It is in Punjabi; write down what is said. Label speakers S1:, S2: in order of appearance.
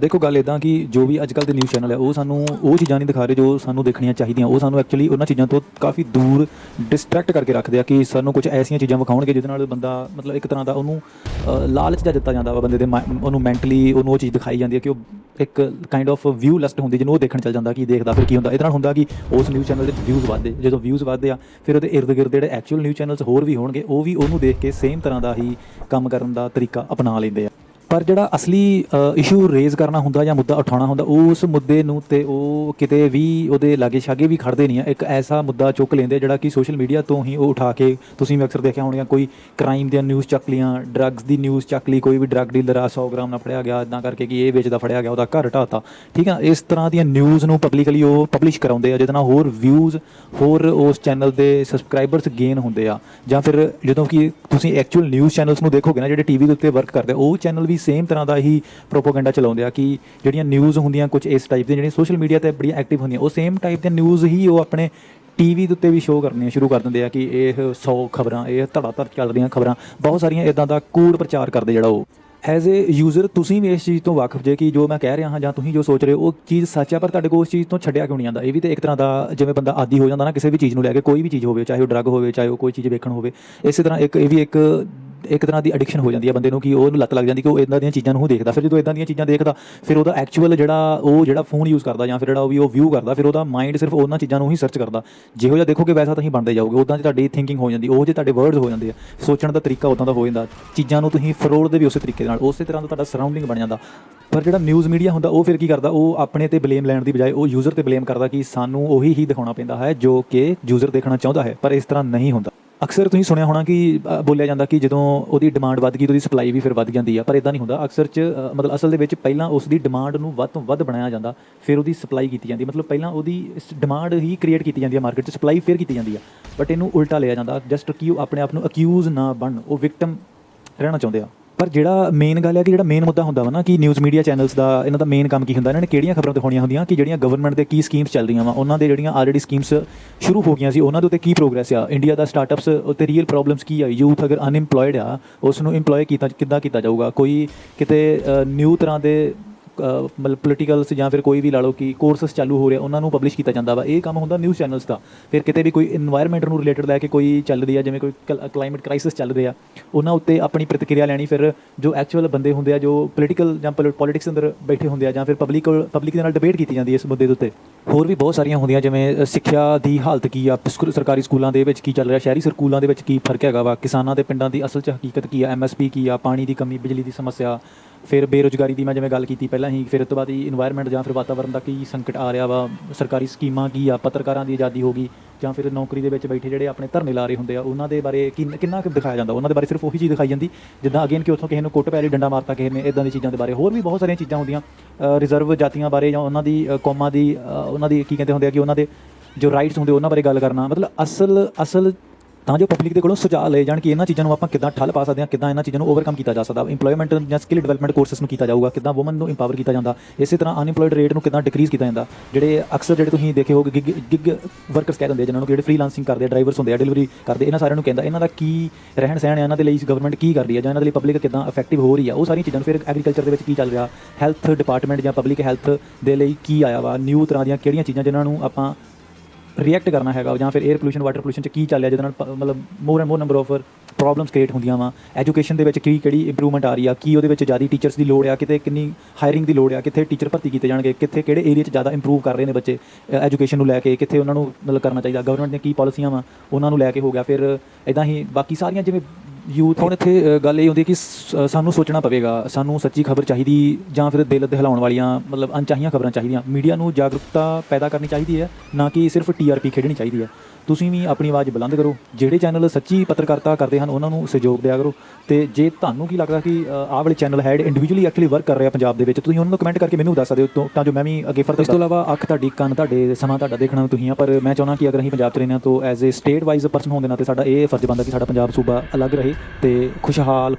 S1: ਦੇਖੋ ਗੱਲ ਇਦਾਂ ਕਿ ਜੋ ਵੀ ਅੱਜਕੱਲ ਦੇ ਨਿਊਜ਼ ਚੈਨਲ ਹੈ ਉਹ ਸਾਨੂੰ ਉਹ ਚੀਜ਼ਾਂ ਨਹੀਂ ਦਿਖਾ ਰਹੇ ਜੋ ਸਾਨੂੰ ਦੇਖਣੀਆਂ ਚਾਹੀਦੀਆਂ। ਉਹ ਸਾਨੂੰ ਐਕਚੁਅਲੀ ਉਹਨਾਂ ਚੀਜ਼ਾਂ ਤੋਂ ਕਾਫੀ ਦੂਰ ਡਿਸਟਰੈਕਟ ਕਰਕੇ ਰੱਖਦੇ ਆ ਕਿ ਸਾਨੂੰ ਕੁਝ ਐਸੀਆਂ ਚੀਜ਼ਾਂ ਵਿਖਾਉਣਗੇ ਜਿਹਦੇ ਨਾਲ ਬੰਦਾ ਮਤਲਬ ਇੱਕ ਤਰ੍ਹਾਂ ਦਾ ਉਹਨੂੰ ਲਾਲਚ ਦਾ ਦਿੱਤਾ ਜਾਂਦਾ ਵਾ ਬੰਦੇ ਦੇ ਮਾਇ- ਉਹਨੂੰ ਮੈਂਟਲੀ ਉਹਨੂੰ ਉਹ ਚੀਜ਼ ਦਿਖਾਈ ਜਾਂਦੀ ਹੈ ਕਿ ਉਹ ਇੱਕ ਕਾਈਂਡ ਆਫ ਵਿਊ ਲਿਸਟ ਹੁੰਦੀ ਜਿਹਨੂੰ ਉਹ ਦੇਖਣ ਚੱਲ ਜਾਂਦਾ ਕਿ ਦੇਖਦਾ ਫਿਰ ਕੀ ਹੁੰਦਾ। ਇਹਦੇ ਨਾਲ ਹੁੰਦਾ ਕਿ ਉਸ ਨਿਊਜ਼ ਚੈਨਲ ਦੇ ਵਿਊਜ਼ ਵਧਦੇ, ਜਦੋਂ ਵਿਊਜ਼ ਵਧਦੇ ਆ, ਫਿਰ ਉਹਦੇ ਇਰਦ ਗਿਰਦ ਜਿਹੜੇ ਐਕਚੁਅਲ ਨਿਊਜ਼ ਚੈਨਲਸ ਹੋਰ ਵੀ ਹੋਣਗੇ, ਉਹ ਵੀ ਉਹਨੂੰ ਦੇਖ ਕੇ ਸੇਮ ਤਰ੍ਹਾਂ ਦਾ ਹੀ ਕੰਮ ਕਰਨ ਦਾ ਤਰੀਕਾ ਅਪਣਾ ਲੈਂਦੇ ਆ। ਪਰ ਜਿਹੜਾ ਅਸਲੀ ਇਸ਼ੂ ਰੇਜ਼ ਕਰਨਾ ਹੁੰਦਾ ਜਾਂ ਮੁੱਦਾ ਉਠਾਉਣਾ ਹੁੰਦਾ ਉਸ ਮੁੱਦੇ ਨੂੰ ਤੇ ਉਹ ਕਿਤੇ ਵੀ ਉਹਦੇ ਲਾਗੇ ਛਾਗੇ ਵੀ ਖੜਦੇ ਨਹੀਂ ਆ। ਇੱਕ ਐਸਾ ਮੁੱਦਾ ਚੁੱਕ ਲੈਂਦੇ ਜਿਹੜਾ ਕਿ ਸੋਸ਼ਲ ਮੀਡੀਆ ਤੋਂ ਹੀ ਉਹ ਉਠਾ ਕੇ ਤੁਸੀਂ ਵੀ ਅਕਸਰ ਦੇਖਿਆ ਹੋਣੀਆਂ ਕੋਈ ਕ੍ਰਾਈਮ ਦੀਆਂ ਨਿਊਜ਼ ਚੱਕ ਲੀਆਂ ਡਰੱਗਸ ਦੀ ਨਿਊਜ਼ ਚੱਕ ਲਈ ਕੋਈ ਵੀ ਡਰੱਗ ਡੀਲਰ ਆ 100 ਗ੍ਰਾਮ ਨਾਲ ਫੜਿਆ ਗਿਆ ਇਦਾਂ ਕਰਕੇ ਕਿ ਇਹ ਵੇਚਦਾ ਫੜਿਆ ਗਿਆ ਉਹਦਾ ਘਰ ਢਾਤਾ। ਠੀਕ ਆ? ਇਸ ਤਰ੍ਹਾਂ ਦੀਆਂ ਨਿਊਜ਼ ਨੂੰ ਪਬਲਿਕਲੀ ਉਹ ਪਬਲਿਸ਼ ਕਰਾਉਂਦੇ ਆ ਜਿਹਦੇ ਨਾਲ ਹੋਰ ਵਿਊਜ਼ ਹੋਰ ਉਸ ਚੈਨਲ ਦੇ ਸਬਸਕ੍ਰਾਈਬਰਸ ਗੇਨ ਹੁੰਦੇ ਆ। ਜਾਂ ਫਿਰ ਜਦੋਂ ਕਿ ਤੁਸੀਂ ਐਕਚੁਅਲ ਨਿਊਜ਼ ਚੈਨਲਸ ਨੂੰ ਦੇਖੋਗੇ ਨਾ ਜਿਹੜੇ ਟੀਵੀ ਦੇ ਉੱਤੇ ਵਰਕ ਕਰਦੇ ਆ, ਉਹ ਚੈਨਲ ਵੀ ਸੇਮ ਤਰ੍ਹਾਂ ਦਾ ਹੀ ਪ੍ਰੋਪਾਗੈਂਡਾ ਚਲਾਉਂਦੇ ਆ ਕਿ ਜਿਹੜੀਆਂ ਨਿਊਜ਼ ਹੁੰਦੀਆਂ ਕੁਝ ਇਸ ਟਾਈਪ ਦੀਆਂ, ਜਿਹੜੀਆਂ ਸੋਸ਼ਲ ਮੀਡੀਆ ਤੇ ਬੜੀਆਂ ਐਕਟਿਵ ਹੁੰਦੀਆਂ, ਉਹ ਸੇਮ ਟਾਈਪ ਦੀਆਂ ਨਿਊਜ਼ ਹੀ ਉਹ ਆਪਣੇ ਟੀਵੀ ਦੇ ਉੱਤੇ ਵੀ ਸ਼ੋਅ ਕਰਨੀਆਂ ਸ਼ੁਰੂ ਕਰ ਦਿੰਦੇ ਆ ਕਿ ਇਹ 100 ਖਬਰਾਂ, ਇਹ ਧੜਾ ਧੜ ਚੱਲਦੀਆਂ ਖਬਰਾਂ, ਬਹੁਤ ਸਾਰੀਆਂ ਇਦਾਂ ਦਾ ਕੂੜ ਪ੍ਰਚਾਰ ਕਰਦੇ ਜਿਹੜਾ ਉਹ। ਐਜ਼ ਏ ਯੂਜ਼ਰ ਤੁਸੀਂ ਵੀ ਇਸ ਚੀਜ਼ ਤੋਂ ਵਾਕਿਫ ਜੇ ਕਿ ਜੋ ਮੈਂ ਕਹਿ ਰਿਹਾ ਹਾਂ ਜਾਂ ਤੁਸੀਂ ਜੋ ਸੋਚ ਰਹੇ ਹੋ, ਉਹ ਚੀਜ਼ ਸੱਚ ਆ, ਪਰ ਤੁਹਾਡੇ ਕੋਲ ਉਸ ਚੀਜ਼ ਤੋਂ ਛੱਡਿਆ ਕਿਉਂ ਨਹੀਂ ਜਾਂਦਾ? ਇਹ ਵੀ ਤੇ ਇੱਕ ਤਰ੍ਹਾਂ ਦਾ ਜਿਵੇਂ ਬੰਦਾ ਆਦੀ ਹੋ ਜਾਂਦਾ ਨਾ, ਕਿਸੇ ਵੀ ਚੀਜ਼ ਨੂੰ ਲੈ ਕੇ, ਕੋਈ ਵੀ ਚੀਜ਼ ਹੋਵੇ, ਚਾਹੇ ਉਹ ਡਰੱਗ ਹੋਵੇ, ਚਾਹੇ ਉਹ ਕੋਈ ਚੀਜ਼ ਵੇਖਣ ਹੋਵੇ, ਇਸੇ ਤਰ੍ਹਾਂ ਇੱਕ, ਇਹ ਵੀ ਇੱਕ ਇੱਕ ਤਰ੍ਹਾਂ ਦੀ ਐਡਿਕਸ਼ਨ ਹੋ ਜਾਂਦੀ ਹੈ ਬੰਦੇ ਨੂੰ ਕਿ ਉਹਨੂੰ ਲੱਤ ਲੱਗ ਜਾਂਦੀ ਕਿ ਉਹ ਇਦਾਂ ਦੀਆਂ ਚੀਜ਼ਾਂ ਨੂੰ ਉਹ ਦੇਖਦਾ। ਫਿਰ ਜਦੋਂ ਇਦਾਂ ਦੀਆਂ ਚੀਜ਼ਾਂ ਦੇਖਦਾ, ਫਿਰ ਉਹਦਾ ਐਕਚੁਅਲ ਜਿਹੜਾ ਉਹ ਜਿਹੜਾ ਫੋਨ ਯੂਜ਼ ਕਰਦਾ ਜਾਂ ਫਿਰ ਜਿਹੜਾ ਉਹ ਵੀ ਉਹ ਵਿਊ ਕਰਦਾ, ਫਿਰ ਉਹਦਾ ਮਾਈਂਡ ਸਿਰਫ ਉਹਨਾਂ ਚੀਜ਼ਾਂ ਨੂੰ ਹੀ ਸਰਚ ਕਰਦਾ। ਜਿਹੋ ਜਿਹਾ ਦੇਖੋਗੇ ਵੈਸਾ ਤੁਸੀਂ ਬਣਦੇ ਜਾਓਗੇ। ਉਦਾਂ ਦੀ ਤੁਹਾਡੀ ਥਿੰਕਿੰਗ ਹੋ ਜਾਂਦੀ, ਉਹ ਜੇ ਤੁਹਾਡੇ ਵਰਡਸ ਹੋ ਜਾਂਦੇ ਆ, ਸੋਚਣ ਦਾ ਤਰੀਕਾ ਉਦਾਂ ਦਾ ਹੋ ਜਾਂਦਾ। ਚੀਜ਼ਾਂ ਨੂੰ ਤੁਸੀਂ ਫਰੋਲਦੇ ਵੀ ਉਸੇ ਤਰੀਕੇ ਨਾਲ, ਉਸੇ ਤਰ੍ਹਾਂ ਦਾ ਤੁਹਾਡਾ ਸਰਾਊਂਡਿੰਗ ਬਣ ਜਾਂਦਾ। ਪਰ ਜਿਹੜਾ ਨਿਊਜ਼ ਮੀਡੀਆ ਹੁੰਦਾ, ਉਹ ਫਿਰ ਕੀ ਕਰਦਾ? ਉਹ ਆਪਣੇ ਤੇ ਬਲੇਮ ਲੈਣ ਦੀ ਬਜਾਏ ਉਹ ਯੂਜ਼ਰ ਤੇ ਬਲੇਮ ਕਰਦਾ ਕਿ ਸਾਨੂੰ ਉਹੀ ਹੀ ਦਿਖਾਉਣਾ ਪੈਂਦਾ ਹੈ ਜੋ ਕਿ ਯੂਜ਼ਰ ਦੇਖਣਾ ਚਾਹੁੰਦਾ ਹੈ। ਪਰ ਇਸ ਤਰ੍ਹਾਂ ਨਹੀਂ ਹੁੰਦਾ। ਅਕਸਰ ਤੁਸੀਂ ਸੁਣਿਆ ਹੋਣਾ ਕਿ ਬੋਲਿਆ ਜਾਂਦਾ ਕਿ ਜਦੋਂ ਉਹਦੀ ਡਿਮਾਂਡ ਵੱਧ ਗਈ ਤਾਂ ਉਹਦੀ ਸਪਲਾਈ ਵੀ ਫਿਰ ਵੱਧ ਜਾਂਦੀ ਆ, ਪਰ ਇਦਾਂ ਨਹੀਂ ਹੁੰਦਾ। ਅਕਸਰ ਚ ਮਤਲਬ ਅਸਲ ਦੇ ਵਿੱਚ ਪਹਿਲਾਂ ਉਸ ਦੀ ਡਿਮਾਂਡ ਨੂੰ ਵੱਧ ਤੋਂ ਵੱਧ ਬਣਾਇਆ ਜਾਂਦਾ, ਫਿਰ ਉਹਦੀ ਸਪਲਾਈ ਕੀਤੀ ਜਾਂਦੀ ਮਤਲਬ ਪਹਿਲਾਂ ਉਹਦੀ ਡਿਮਾਂਡ ਹੀ ਕ੍ਰੀਏਟ ਕੀਤੀ ਜਾਂਦੀ ਆ ਮਾਰਕੀਟ 'ਚ ਸਪਲਾਈ ਫਿਰ ਕੀਤੀ ਜਾਂਦੀ ਆ। ਬਟ ਇਹਨੂੰ ਉਲਟਾ ਲਿਆ ਜਾਂਦਾ ਜਸਟ ਕਿ ਉਹ ਆਪਣੇ ਆਪ ਨੂੰ ਅਕਿਊਜ਼ ਨਾ ਬਣ ਉਹ ਵਿਕਟਮ ਰਹਿਣਾ ਚਾਹੁੰਦੇ ਆ। ਪਰ ਜਿਹੜਾ ਮੇਨ ਗੱਲ ਹੈ ਕਿ ਜਿਹੜਾ ਮੇਨ ਮੁੱਦਾ ਹੁੰਦਾ ਵਾ ਨਾ ਕਿ ਨਿਊਜ਼ ਮੀਡੀਆ ਚੈਨਲਸ ਦਾ, ਇਹਨਾਂ ਦਾ ਮੇਨ ਕੰਮ ਕੀ ਹੁੰਦਾ? ਇਹਨਾਂ ਨੇ ਕਿਹੜੀਆਂ ਖਬਰਾਂ ਦਿਖਾਉਣੀਆਂ ਹੁੰਦੀਆਂ ਕਿ ਜਿਹੜੀਆਂ ਗਵਰਨਮੈਂਟ ਦੇ ਕੀ ਸਕੀਮਸ ਚੱਲ ਰਹੀਆਂ ਵਾ? ਉਹਨਾਂ ਦੇ ਜਿਹੜੀਆਂ ਆਲਰੇਡੀ ਸਕੀਮਸ ਸ਼ੁਰੂ ਹੋ ਗਈਆਂ ਸੀ, ਉਹਨਾਂ ਦੇ ਉੱਤੇ ਕੀ ਪ੍ਰੋਗਰੈਸ ਆ? ਇੰਡੀਆ ਦਾ ਸਟਾਰਟਅਪਸ ਉੱਤੇ ਰੀਅਲ ਪ੍ਰੋਬਲਮਸ ਕੀ ਆ? ਯੂਥ ਅਗਰ ਅਨਇੰਪਲੋਇਡ ਆ ਉਸ ਨੂੰ ਇੰਪਲੋਏ ਕੀਤਾ, ਕਿੱਦਾਂ ਕੀਤਾ ਜਾਊਗਾ? ਕੋਈ ਕਿਤੇ ਨਿਊ ਤਰ੍ਹਾਂ ਦੇ ਮਤਲਬ ਪੋਲੀਟੀਕਲਸ ਜਾਂ ਫਿਰ ਕੋਈ ਵੀ ਲਾ ਲਓ ਕਿ ਕੋਰਸਸ ਚਾਲੂ ਹੋ ਰਿਹਾ ਉਹਨਾਂ ਨੂੰ ਪਬਲਿਸ਼ ਕੀਤਾ ਜਾਂਦਾ ਵਾ। ਇਹ ਕੰਮ ਹੁੰਦਾ ਨਿਊਜ਼ ਚੈਨਲਸ ਦਾ। ਫਿਰ ਕਿਤੇ ਵੀ ਕੋਈ এনवायरमेंट ਨੂੰ ਰਿਲੇਟਡ ਲੈ ਕੇ ਕੋਈ ਚੱਲ ਰਹੀ ਆ, ਜਿਵੇਂ ਕੋਈ ਕਲਾਈਮੇਟ ਕ੍ਰਾਈਸਿਸ ਚੱਲ ਆ ਉਹਨਾਂ ਉੱਤੇ ਆਪਣੀ ਪ੍ਰਤੀਕਿਰਿਆ ਲੈਣੀ, ਫਿਰ ਜੋ ਐਕਚੁਅਲ ਬੰਦੇ ਹੁੰਦੇ ਆ, ਜੋ ਪੋਲੀਟੀਕਲ ਜਾਂ ਪੋਲਿਟਿਕਸ ਅੰਦਰ ਬੈਠੇ ਹੁੰਦੇ ਆ ਜਾਂ ਫਿਰ ਪਬਲਿਕ ਪਬਲਿਕ ਦੇ ਨਾਲ ਡਿਬੇਟ ਕੀਤੀ ਜਾਂਦੀ ਹੈ ਇਸ ਮੁੱਦੇ ਦੇ ਉੱਤੇ। ਹੋਰ ਵੀ ਬਹੁਤ ਸਾਰੀਆਂ ਹੁੰਦੀਆਂ, ਜਿਵੇਂ ਸਿੱਖਿਆ ਦੀ ਹਾਲਤ ਕੀ ਆ? ਸਰਕਾਰੀ ਸਕੂਲਾਂ ਦੇ ਵਿੱਚ ਕੀ ਚੱਲ ਰਿਹਾ? ਸ਼ਹਿਰੀ ਸਕੂਲਾਂ ਦੇ ਵਿੱਚ ਕੀ ਫ਼ਰਕ ਹੈਗਾ ਵਾ? ਕਿਸਾਨਾਂ ਦੇ ਪਿੰਡਾਂ ਦੀ ਅਸਲ 'ਚ ਹਕੀਕਤ ਕੀ ਆ? ਐਮਐਸਪੀ ਕੀ ਆ? ਪਾਣੀ ਦੀ ਕਮੀ, ਬਿਜਲੀ ਦੀ ਸਮੱਸਿਆ, ਫਿਰ ਬੇਰੋਜ਼ਗਾਰੀ ਦੀ ਮੈਂ ਜਿਵੇਂ ਗੱਲ ਕੀਤੀ ਪਹਿਲਾਂ ਹੀ, ਫਿਰ ਉਸ ਤੋਂ ਬਾਅਦ ਹੀ এনवायरमेंट ਜਾਂ ਫਿਰ ਵਾਤਾਵਰਨ ਦਾ ਕੀ ਸੰਕਟ ਆ ਰਿਹਾ ਵਾ? ਸਰਕਾਰੀ ਸਕੀਮਾਂ ਕੀ ਆ? ਪੱਤਰਕਾਰਾਂ ਦੀ ਆਜ਼ਾਦੀ ਹੋ ਗਈ। ਜਾਂ ਫਿਰ ਨੌਕਰੀ ਦੇ ਵਿੱਚ ਬੈਠੇ ਜਿਹੜੇ ਆਪਣੇ ਧਰਨੇ ਲਾ ਰਹੇ ਹੁੰਦੇ ਆ, ਉਹਨਾਂ ਦੇ ਬਾਰੇ ਕਿੰਨ- ਕਿੰਨਾ ਕੁ ਦਿਖਾਇਆ ਜਾਂਦਾ? ਉਹਨਾਂ ਦੇ ਬਾਰੇ ਸਿਰਫ ਉਹੀ ਚੀਜ਼ ਦਿਖਾਈ ਜਾਂਦੀ, ਜਿੱਦਾਂ ਅਗੇਨ ਕਿ ਉੱਥੋਂ ਕਿਸੇ ਨੂੰ ਕੁੱਟ ਪੈ ਡੰਡਾ ਮਾਰਤਾ ਕਿਸੇ ਨੇ ਇਦਾਂ ਦੀ ਚੀਜ਼ਾਂ ਦੇ ਬਾਰੇ। ਹੋਰ ਵੀ ਬਹੁਤ ਸਾਰੀਆਂ ਚੀਜ਼ਾਂ ਹੁੰਦੀਆਂ ਰਿਜ਼ਰਵ ਜਾਤੀਆਂ ਬਾਰੇ ਜਾਂ ਉਹਨਾਂ ਦੀ ਕੌਮਾਂ ਦੀ ਉਹਨਾਂ ਦੀ ਕੀ ਕਹਿੰਦੇ ਹੁੰਦੇ ਆ ਕਿ ਉਹਨਾਂ ਦੇ ਜੋ ਰਾਈਟਸ ਹੁੰਦੇ, ਉਹਨਾਂ ਬਾਰੇ ਗੱਲ ਕਰਨਾ। ਮਤਲਬ ਅਸਲ ਅਸਲ ਤਾਂ ਜੋ ਪਬਲਿਕ ਦੇ ਕੋਲੋਂ ਸੁਝਾਅ ਲਏ ਜਾਣ ਕਿ ਇਹਨਾਂ ਚੀਜ਼ਾਂ ਨੂੰ ਆਪਾਂ ਕਿੱਦਾਂ ਠੱਲ ਪਾ ਸਕਦੇ ਹਾਂ ਕਿੱਦਾਂ ਇਹਨਾਂ ਚੀਜ਼ਾਂ ਨੂੰ ਓਵਰਕਮ ਕੀਤਾ ਜਾ ਸਕਦਾ ਇੰਪਲੋਇਮੈਂਟ ਜਾਂ ਸਕਿੱਲ ਡਿਵੈਲਪਮੈਂਟ ਕੋਰਸਸ ਨੂੰ ਕੀਤਾ ਜਾਊਗਾ ਕਿੱਦਾਂ ਔਮਨ ਨੂੰ ਇੰਪਾਵਰ ਕੀਤਾ ਜਾਂਦਾ ਇਸੇ ਤਰ੍ਹਾਂ ਅਨਇੰਪਲੋਇਡ ਰੇਟ ਨੂੰ ਕਿੱਦਾਂ ਡਿਕਰੀਜ਼ ਕੀਤਾ ਜਾਂਦਾ ਜਿਹੜੇ ਅਕਸਰ ਜਿਹੜੇ ਤੁਸੀਂ ਦੇਖੇ ਹੋਗੇ ਗਿਗ ਗਿਗ ਵਰਕਰਸ ਕਹਿ ਦਿੰਦੇ ਆ, ਜਿਨ੍ਹਾਂ ਨੂੰ ਜਿਹੜੇ ਫ੍ਰੀਲਾਂਸਿੰਗ ਕਰਦੇ ਆ ਡਰਾਈਵਰਸ ਹੁੰਦੇ ਆ ਡਿਲੀਵਰੀ ਕਰਦੇ ਇਹਨਾਂ ਸਾਰਿਆਂ ਨੂੰ ਕਹਿੰਦਾ ਇਹਨਾਂ ਦਾ ਕੀ ਰਹਿਣ ਸਹਿਣ ਹੈ ਇਹਨਾਂ ਦੇ ਲਈ ਗਵਰਨਮੈਂਟ ਕੀ ਕਰ ਰਹੀ ਹੈ ਜਾਂ ਇਹਨਾਂ ਦੇ ਲਈ ਪਬਲਿਕ ਕਿੱਦਾਂ ਇਫੈਕਟਿਵ ਹੋ ਰਹੀ ਆ ਉਹ ਸਾਰੀਆਂ ਚੀਜ਼ਾਂ ਫਿਰ ਐਗਰੀਕਲਚਰ ਦੇ ਵਿੱਚ ਕੀ ਚੱਲ ਰਿਹਾ ਹੈਲਥ ਡਿਪਾਰਟਮੈਂਟ ਜਾਂ ਪਬਲਿਕ ਹੈਲਥ ਦੇ ਲਈ ਕੀ ਆਇਆ ਵਾ ਨਿਊ ਤਰ੍ਹਾਂ ਦੀਆਂ ਕਿਹੜੀਆਂ ਚੀਜ਼ਾਂ ਜਿਨ੍ਹਾਂ ਨੂੰ ਆਪਾਂ ਰਿਐਕਟ ਕਰਨਾ ਹੈਗਾ ਜਾਂ ਫਿਰ 에ਅਰ ਪੋਲੂਸ਼ਨ ਵਾਟਰ ਪੋਲੂਸ਼ਨ ਚ ਕੀ ਚੱਲ ਰਿਹਾ, ਜਿਹਦੇ ਨਾਲ ਪ- ਮਤਲਬ more and more number of problems create ਹੁੰਦੀਆਂ ਵਾ। ਐਜੂਕੇਸ਼ਨ ਦੇ ਵਿੱਚ ਕੀ, ਕਿਹੜੀ ਇੰਪਰੂਵਮੈਂਟ ਆ ਰਹੀ ਆ, ਕੀ ਉਹਦੇ ਵਿੱਚ ਜ਼ਿਆਦਾ ਟੀਚਰਸ ਦੀ ਲੋੜ ਆ, ਕਿਤੇ ਕਿੰਨੀ ਹਾਇਰਿੰਗ ਦੀ ਲੋੜ ਆ, ਕਿੱਥੇ ਟੀਚਰ ਭਰਤੀ ਕੀਤੇ ਜਾਣਗੇ, ਕਿੱਥੇ ਕਿਹੜੇ ਏਰੀਆ 'ਚ ਜ਼ਿਆਦਾ ਇੰਪਰੂਵ ਕਰ ਰਹੇ ਨੇ ਬੱਚੇ ਐਜੂਕੇਸ਼ਨ ਨੂੰ ਲੈ ਕੇ, ਕਿੱਥੇ ਉਹਨਾਂ ਨੂੰ ਮਤਲਬ ਕਰਨਾ ਚਾਹੀਦਾ। ਗਵਰਨਮੈਂਟ ਦੀਆਂ ਕੀ ਪਾਲਿਸੀਆਂ ਵਾ, ਉਹਨਾਂ ਨੂੰ ਲੈ ਕੇ ਹੋ ਗਿਆ। ਫਿਰ ਇਦਾਂ ਹੀ ਬਾਕੀ ਸਾਰੀਆਂ ਜਿਵੇਂ ਯੂਥ, ਹੁਣ ਇੱਥੇ ਗੱਲ ਇਹ ਹੁੰਦੀ ਹੈ ਕਿ ਸਾਨੂੰ ਸੋਚਣਾ ਪਵੇਗਾ, ਸਾਨੂੰ ਸੱਚੀ ਖਬਰ ਚਾਹੀਦੀ, ਜਾਂ ਫਿਰ ਦਿਲ ਦਹਿਲਾਉਣ ਵਾਲੀਆਂ, ਮਤਲਬ ਅਣਚਾਹੀਆਂ ਖਬਰਾਂ ਚਾਹੀਦੀਆਂ। ਮੀਡੀਆ ਨੂੰ ਜਾਗਰੂਕਤਾ ਪੈਦਾ ਕਰਨੀ ਚਾਹੀਦੀ ਹੈ, ਨਾ ਕਿ ਸਿਰਫ ਟੀਆਰਪੀ ਖੇਡਣੀ ਚਾਹੀਦੀ ਹੈ। ਤੁਸੀਂ ਵੀ ਆਪਣੀ ਆਵਾਜ਼ ਬੁਲੰਦ ਕਰੋ। ਜਿਹੜੇ ਚੈਨਲ ਸੱਚੀ ਪੱਤਰਕਾਰਤਾ ਕਰਦੇ ਹਨ, ਉਹਨਾਂ ਨੂੰ ਸਹਿਯੋਗ ਦਿਆ ਕਰੋ। ਤੇ ਜੇ ਤੁਹਾਨੂੰ ਕੀ ਲੱਗਦਾ ਕਿ ਆਹ ਵਾਲੇ channel head individually actually work ਕਰ ਰਿਹਾ ਪੰਜਾਬ ਦੇ ਵਿੱਚ, ਤੁਸੀਂ ਉਹਨਾਂ ਨੂੰ ਕਮੈਂਟ ਕਰਕੇ ਮੈਨੂੰ ਦੱਸ ਸਕਦੇ ਹੋ, ਤਾਂ- ਜੋ ਮੈਂ ਵੀ ਅੱਗੇ ਫਰਦਰ ਇਸ ਤੋਂ ਇਲਾਵਾ ਅੱਖ ਤੁਹਾਡੀ, ਕੰਨ ਤੁਹਾਡੇ, ਸਮਾਂ ਤੁਹਾਡਾ ਦੇਖਣਾ ਤੁਸੀਂ ਆ, ਪਰ ਮੈਂ ਚਾਹੁੰਦਾ ਕਿ ਅਗਰ ਅਸੀਂ ਪੰਜਾਬ 'ਚ ਰਹਿੰਦੇ ਹਾਂ, ਤਾਂ as a state wise person ਹੋਣ ਦੇ ਨਾਤੇ ਸਾਡਾ ਇਹ ਫਰਜ਼ ਬਣਦਾ ਕਿ ਸਾਡਾ ਪੰਜਾਬ ਸੂਬਾ ਅਲੱਗ ਰਹੇ। ਤੇ ਖੁਸ਼ਹਾਲ ਖੁਸ਼